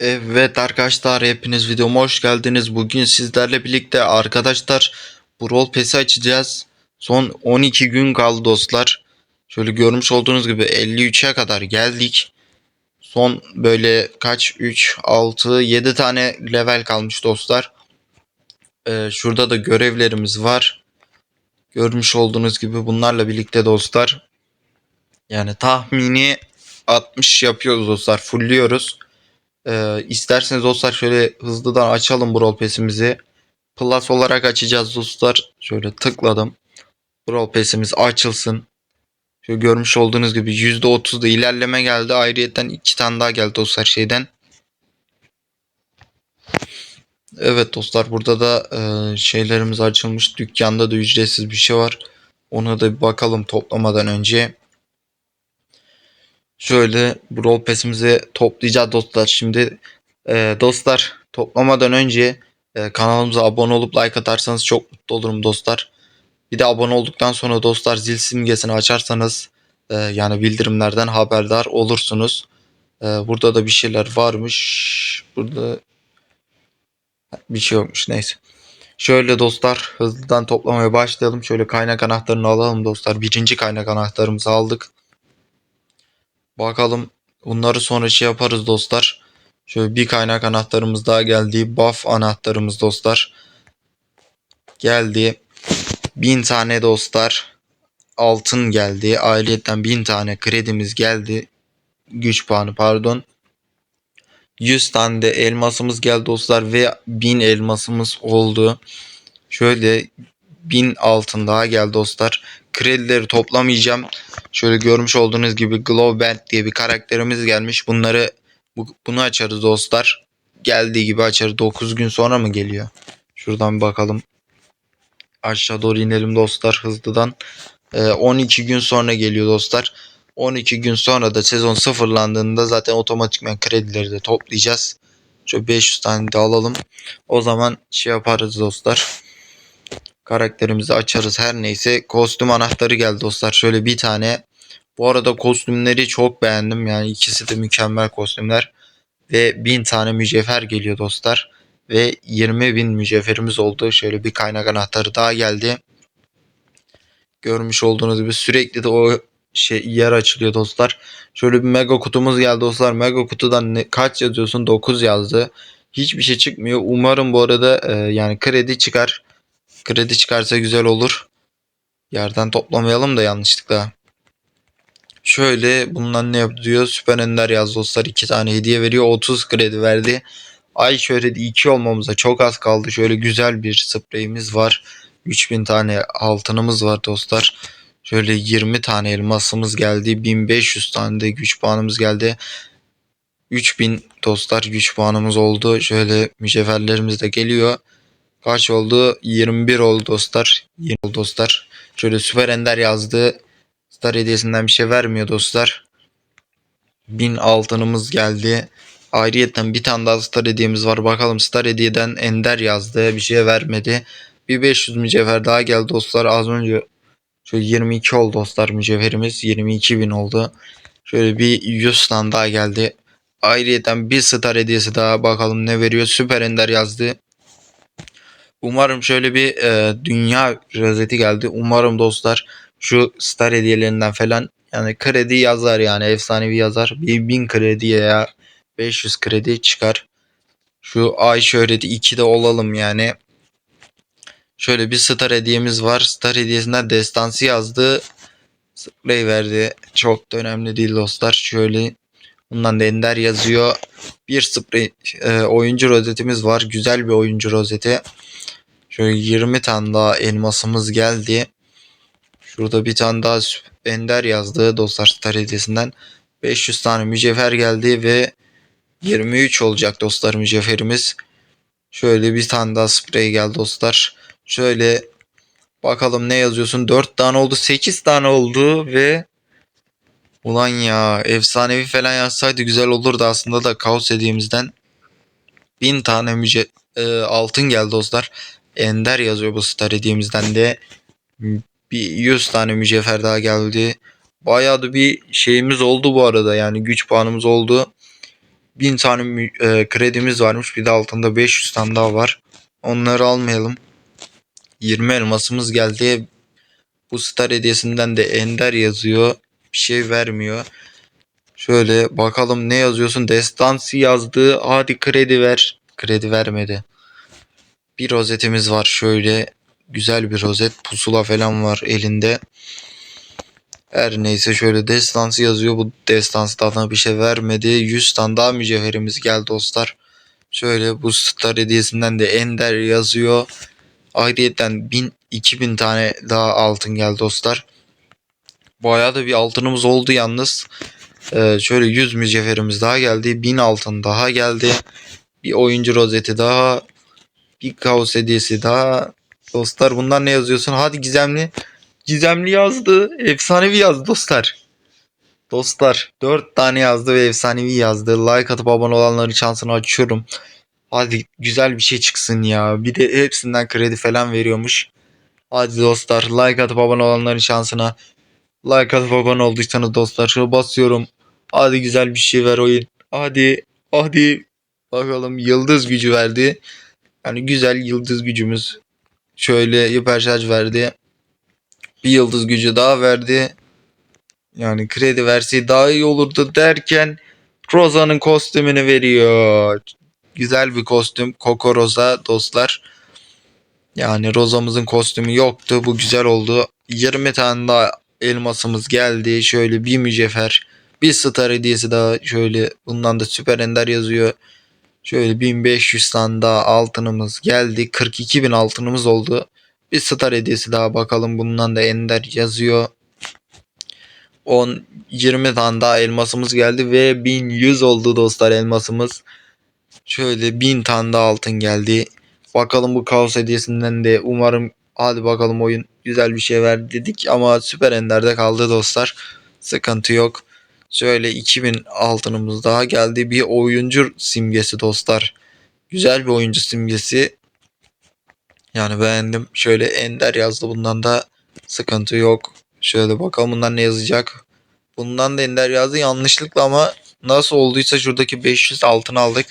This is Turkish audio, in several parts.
Evet arkadaşlar hepiniz videoma hoş geldiniz. Bugün sizlerle birlikte arkadaşlar bu rol pesi açacağız. Son 12 gün kaldı dostlar. Şöyle görmüş olduğunuz gibi 53'e kadar geldik. Son böyle kaç 3 6 7 tane level kalmış dostlar. Ee, şurada da görevlerimiz var. Görmüş olduğunuz gibi bunlarla birlikte dostlar. Yani tahmini 60 yapıyoruz dostlar. Fullliyoruz. Ee, isterseniz dostlar şöyle hızlıdan açalım Brawl Pass'imizi. Plus olarak açacağız dostlar. Şöyle tıkladım. Brawl Pass'imiz açılsın. Şöyle görmüş olduğunuz gibi %30'da ilerleme geldi. Ayrıyeten iki tane daha geldi dostlar şeyden. Evet dostlar burada da e, şeylerimiz açılmış. Dükkanda da ücretsiz bir şey var. Ona da bir bakalım toplamadan önce. Şöyle Brawl Pass'imizi toplayacağız dostlar. Şimdi e, dostlar toplamadan önce e, kanalımıza abone olup like atarsanız çok mutlu olurum dostlar. Bir de abone olduktan sonra dostlar zil simgesini açarsanız e, yani bildirimlerden haberdar olursunuz. E, burada da bir şeyler varmış. Burada bir şey yokmuş neyse. Şöyle dostlar hızlıdan toplamaya başlayalım. Şöyle kaynak anahtarını alalım dostlar. Birinci kaynak anahtarımızı aldık. Bakalım bunları sonra şey yaparız dostlar. Şöyle bir kaynak anahtarımız daha geldi. Buff anahtarımız dostlar. Geldi. Bin tane dostlar. Altın geldi. Ayrıyeten bin tane kredimiz geldi. Güç puanı pardon. 100 tane de elmasımız geldi dostlar ve 1000 elmasımız oldu. Şöyle 1000 altın daha geldi dostlar. Kredileri toplamayacağım. Şöyle görmüş olduğunuz gibi Glow Band diye bir karakterimiz gelmiş. Bunları bu, bunu açarız dostlar. Geldiği gibi açarız. 9 gün sonra mı geliyor? Şuradan bir bakalım. Aşağı doğru inelim dostlar hızlıdan. Ee, 12 gün sonra geliyor dostlar. 12 gün sonra da sezon sıfırlandığında zaten otomatikman kredileri de toplayacağız. Şöyle 500 tane de alalım. O zaman şey yaparız dostlar. Karakterimizi açarız her neyse. Kostüm anahtarı geldi dostlar. Şöyle bir tane. Bu arada kostümleri çok beğendim. Yani ikisi de mükemmel kostümler. Ve 1000 tane mücevher geliyor dostlar. Ve 20 bin mücevherimiz oldu. Şöyle bir kaynak anahtarı daha geldi. Görmüş olduğunuz gibi sürekli de o şey yer açılıyor dostlar. Şöyle bir mega kutumuz geldi dostlar. Mega kutudan ne, kaç yazıyorsun? 9 yazdı. Hiçbir şey çıkmıyor. Umarım bu arada e, yani kredi çıkar. Kredi çıkarsa güzel olur. Yerden toplamayalım da yanlışlıkla. Şöyle bundan ne yapıyor? Süper Ender yaz dostlar. 2 tane hediye veriyor. 30 kredi verdi. Ay şöhreti 2 olmamıza çok az kaldı. Şöyle güzel bir spreyimiz var. 3000 tane altınımız var dostlar. Şöyle 20 tane elmasımız geldi. 1500 tane de güç puanımız geldi. 3000 dostlar güç puanımız oldu. Şöyle mücevherlerimiz de geliyor. Kaç oldu? 21 oldu dostlar. 20 oldu dostlar. Şöyle süper ender yazdı. Star hediyesinden bir şey vermiyor dostlar. 1000 altınımız geldi. Ayrıyeten bir tane daha star hediyemiz var. Bakalım star hediyeden ender yazdı. Bir şey vermedi. Bir 500 mücevher daha geldi dostlar. Az önce şöyle 22 oldu dostlar mücevherimiz. 22 bin oldu. Şöyle bir 100 tane daha geldi. Ayrıyeten bir star hediyesi daha bakalım ne veriyor. Süper ender yazdı. Umarım şöyle bir e, dünya rozeti geldi. Umarım dostlar şu star hediyelerinden falan yani kredi yazar yani efsanevi yazar. Bir 1000 kredi ya 500 kredi çıkar. Şu ay şöhreti 2'de olalım yani. Şöyle bir star hediyemiz var. Star hediyesinden destansı yazdı. Sprey verdi. Çok da önemli değil dostlar. Şöyle bundan da ender yazıyor. Bir sprey e, oyuncu rozetimiz var. Güzel bir oyuncu rozeti. Şöyle 20 tane daha elmasımız geldi. Şurada bir tane daha ender yazdı dostlar star hediyesinden. 500 tane mücevher geldi ve 23 olacak dostlar mücevherimiz. Şöyle bir tane daha sprey geldi dostlar. Şöyle bakalım ne yazıyorsun. 4 tane oldu 8 tane oldu ve Ulan ya efsanevi falan yazsaydı güzel olurdu aslında da kaos hediyemizden 1000 tane müce e, altın geldi dostlar. Ender yazıyor bu star hediyemizden de bir 100 tane mücevher daha geldi. Bayağı da bir şeyimiz oldu bu arada yani güç puanımız oldu. 1000 tane e, kredimiz varmış. Bir de altında 500 tane daha var. Onları almayalım. 20 elmasımız geldi. Bu star hediyesinden de Ender yazıyor. Bir şey vermiyor. Şöyle bakalım ne yazıyorsun? Destansı yazdı. Hadi kredi ver. Kredi vermedi. Bir rozetimiz var şöyle. Güzel bir rozet. Pusula falan var elinde. Her neyse şöyle destansı yazıyor. Bu destansı tadına bir şey vermedi. 100 tane daha mücevherimiz geldi dostlar. Şöyle bu star hediyesinden de Ender yazıyor. Ayrıyeten 1000 2000 tane daha altın geldi dostlar. Bayağı da bir altınımız oldu yalnız. Ee, şöyle 100 mücevherimiz daha geldi. 1000 altın daha geldi. Bir oyuncu rozeti daha. Bir kaos hediyesi daha. Dostlar bunlar ne yazıyorsun? Hadi gizemli. Gizemli yazdı. Efsanevi yazdı dostlar. Dostlar 4 tane yazdı ve efsanevi yazdı. Like atıp abone olanların şansını açıyorum. Hadi güzel bir şey çıksın ya. Bir de hepsinden kredi falan veriyormuş. Hadi dostlar like atıp abone olanların şansına. Like atıp abone olduysanız dostlar şöyle basıyorum. Hadi güzel bir şey ver oyun. Hadi hadi. Bakalım yıldız gücü verdi. Yani güzel yıldız gücümüz. Şöyle hiper şarj verdi. Bir yıldız gücü daha verdi. Yani kredi verse daha iyi olurdu derken Rosa'nın kostümünü veriyor. Güzel bir kostüm. Coco Rosa dostlar. Yani Rosa'mızın kostümü yoktu. Bu güzel oldu. 20 tane daha elmasımız geldi. Şöyle bir mücevher. Bir star hediyesi daha şöyle bundan da süper ender yazıyor. Şöyle 1500 tane daha altınımız geldi. 42 bin altınımız oldu. Bir star hediyesi daha bakalım. Bundan da ender yazıyor. 10 20 tane daha elmasımız geldi ve 1100 oldu dostlar elmasımız. Şöyle 1000 tane daha altın geldi. Bakalım bu kaos hediyesinden de umarım hadi bakalım oyun güzel bir şey ver dedik ama süper enderde kaldı dostlar. Sıkıntı yok. Şöyle 2000 altınımız daha geldi. Bir oyuncu simgesi dostlar. Güzel bir oyuncu simgesi. Yani beğendim. Şöyle ender yazdı. Bundan da sıkıntı yok. Şöyle bakalım bundan ne yazacak. Bundan da ender yazdı yanlışlıkla ama nasıl olduysa şuradaki 500 altın aldık.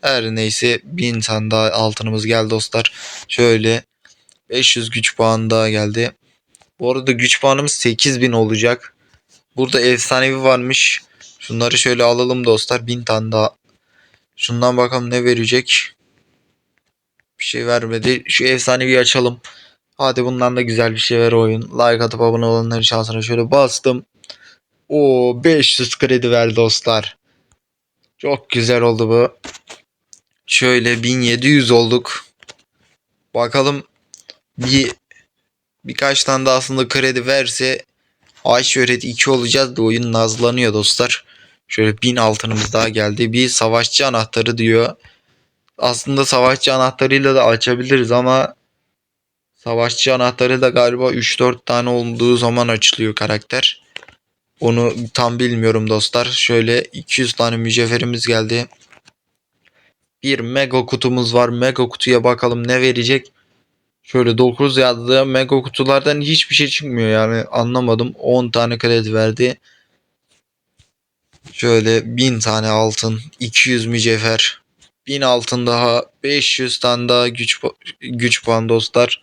Her neyse 1000 tane daha altınımız geldi dostlar. Şöyle 500 güç puanı daha geldi. Bu arada güç puanımız 8000 olacak. Burada efsanevi varmış. Şunları şöyle alalım dostlar. 1000 tane daha. Şundan bakalım ne verecek. Bir şey vermedi. Şu efsanevi açalım. Hadi bundan da güzel bir şey ver oyun. Like atıp abone olanların şansına şöyle bastım. O 500 kredi ver dostlar. Çok güzel oldu bu. Şöyle 1700 olduk. Bakalım bir birkaç tane daha aslında kredi verse ay şöhret 2 olacağız da oyun nazlanıyor dostlar. Şöyle 1000 altınımız daha geldi. Bir savaşçı anahtarı diyor. Aslında savaşçı anahtarıyla da açabiliriz ama savaşçı anahtarı da galiba 3-4 tane olduğu zaman açılıyor karakter. Onu tam bilmiyorum dostlar. Şöyle 200 tane mücevherimiz geldi. Bir mega kutumuz var. Mega kutuya bakalım ne verecek. Şöyle 9 yazdı. Mega kutulardan hiçbir şey çıkmıyor yani anlamadım. 10 tane kredi verdi. Şöyle 1000 tane altın, 200 mücevher, 1000 altın daha, 500 tane daha güç güç puan dostlar.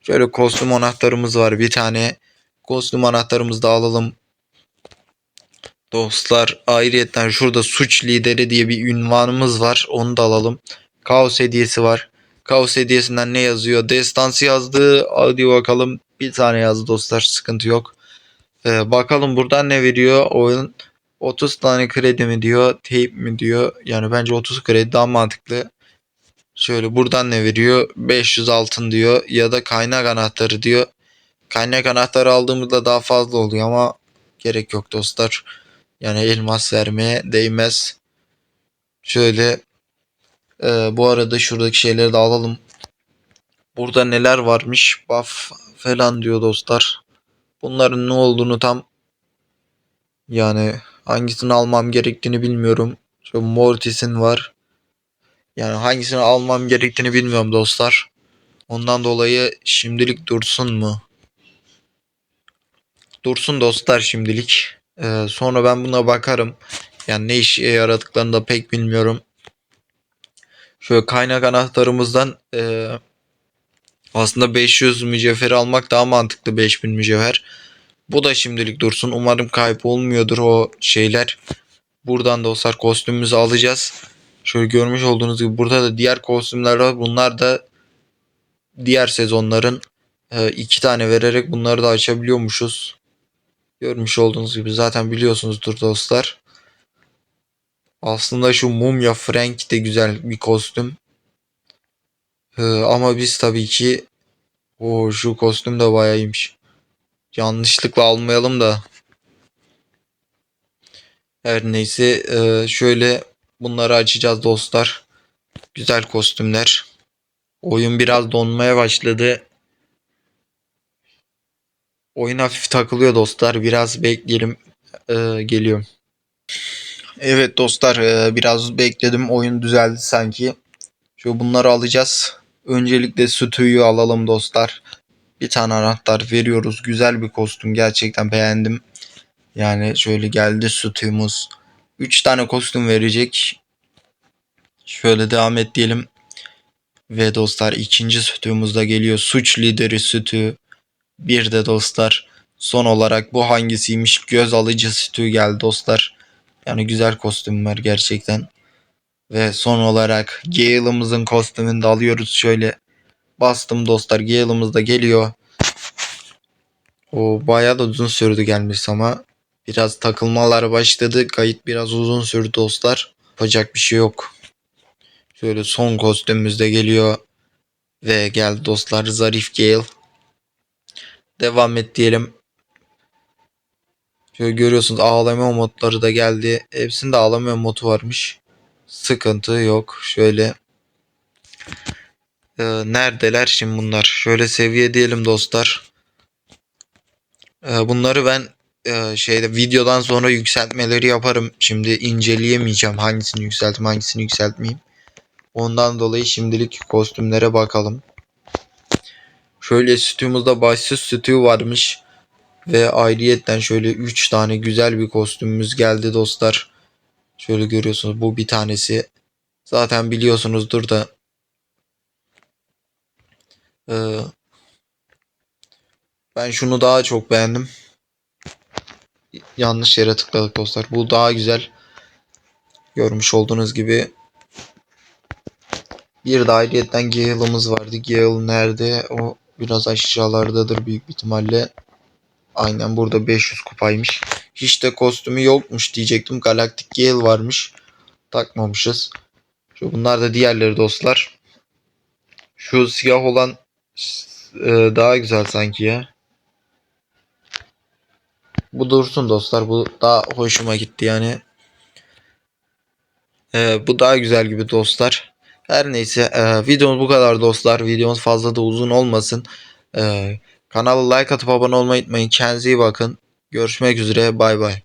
Şöyle kostüm anahtarımız var bir tane. Kostüm anahtarımızı da alalım. Dostlar ayrıyetten şurada suç lideri diye bir ünvanımız var. Onu da alalım. Kaos hediyesi var. Kaos hediyesinden ne yazıyor? Destansı yazdı. Hadi bakalım. Bir tane yazdı dostlar. Sıkıntı yok. Ee, bakalım buradan ne veriyor? Oyun 30 tane kredi mi diyor? Tape mi diyor? Yani bence 30 kredi daha mantıklı. Şöyle buradan ne veriyor? 500 altın diyor. Ya da kaynak anahtarı diyor. Kaynak anahtarı aldığımızda daha fazla oluyor ama gerek yok dostlar. Yani elmas vermeye değmez. Şöyle e, bu arada şuradaki şeyleri de alalım. Burada neler varmış? Buff falan diyor dostlar. Bunların ne olduğunu tam yani hangisini almam gerektiğini bilmiyorum. Şu Mortis'in var. Yani hangisini almam gerektiğini bilmiyorum dostlar. Ondan dolayı şimdilik dursun mu? Dursun dostlar şimdilik. Ee, sonra ben buna bakarım. Yani ne işe yaradıklarını da pek bilmiyorum. Şöyle kaynak anahtarımızdan eee, aslında 500 mücevher almak daha mantıklı 5000 mücevher. Bu da şimdilik dursun. Umarım kayıp olmuyordur o şeyler. Buradan dostlar kostümümüzü alacağız. Şöyle görmüş olduğunuz gibi burada da diğer kostümler var. Bunlar da diğer sezonların e, iki tane vererek bunları da açabiliyormuşuz. Görmüş olduğunuz gibi zaten biliyorsunuzdur dostlar. Aslında şu Mumya Frank de güzel bir kostüm. E, ama biz tabii ki o şu kostüm de bayağı iyiymiş. Yanlışlıkla almayalım da. Her neyse e, şöyle bunları açacağız dostlar. Güzel kostümler. Oyun biraz donmaya başladı. Oyun hafif takılıyor dostlar. Biraz bekleyelim. Ee, geliyorum. Evet dostlar e, biraz bekledim. Oyun düzeldi sanki. Şu bunları alacağız. Öncelikle sütüyü alalım dostlar. Bir tane anahtar veriyoruz. Güzel bir kostüm. Gerçekten beğendim. Yani şöyle geldi sütüymüz. 3 tane kostüm verecek. Şöyle devam et diyelim. Ve dostlar ikinci sütümüz de geliyor. Suç lideri sütü. Bir de dostlar son olarak bu hangisiymiş göz alıcı sütü geldi dostlar. Yani güzel kostümler gerçekten. Ve son olarak Gale'ımızın kostümünü de alıyoruz şöyle. Bastım dostlar Gale'ımız da geliyor. O bayağı da uzun sürdü gelmiş ama biraz takılmalar başladı. Kayıt biraz uzun sürdü dostlar. Yapacak bir şey yok. Şöyle son kostümümüz de geliyor. Ve geldi dostlar Zarif Gale. Devam et diyelim. Şöyle görüyorsunuz ağlama modları da geldi. Hepsinde ağlama modu varmış. Sıkıntı yok. Şöyle. Ee, neredeler şimdi bunlar? Şöyle seviye diyelim dostlar. Ee, bunları ben e, şeyde videodan sonra yükseltmeleri yaparım. Şimdi inceleyemeyeceğim hangisini yükselteyim hangisini yükseltmeyeyim. Ondan dolayı şimdilik kostümlere bakalım. Şöyle stüdyomuzda başsız stüdyo varmış. Ve ayrıyetten şöyle 3 tane güzel bir kostümümüz geldi dostlar. Şöyle görüyorsunuz bu bir tanesi. Zaten biliyorsunuzdur da. Ee, ben şunu daha çok beğendim. Yanlış yere tıkladık dostlar. Bu daha güzel. Görmüş olduğunuz gibi. Bir de ayrıyetten Gale'ımız vardı. Gale nerede? O biraz aşağılardadır büyük bir ihtimalle. Aynen burada 500 kupaymış. Hiç de kostümü yokmuş diyecektim. Galactic Gale varmış. Takmamışız. Şu bunlar da diğerleri dostlar. Şu siyah olan e, daha güzel sanki ya. Bu dursun dostlar. Bu daha hoşuma gitti yani. E, bu daha güzel gibi dostlar. Her neyse e, videomuz bu kadar dostlar. Videomuz fazla da uzun olmasın. E, kanala like atıp abone olmayı unutmayın. Kendinize iyi bakın. Görüşmek üzere. Bay bay.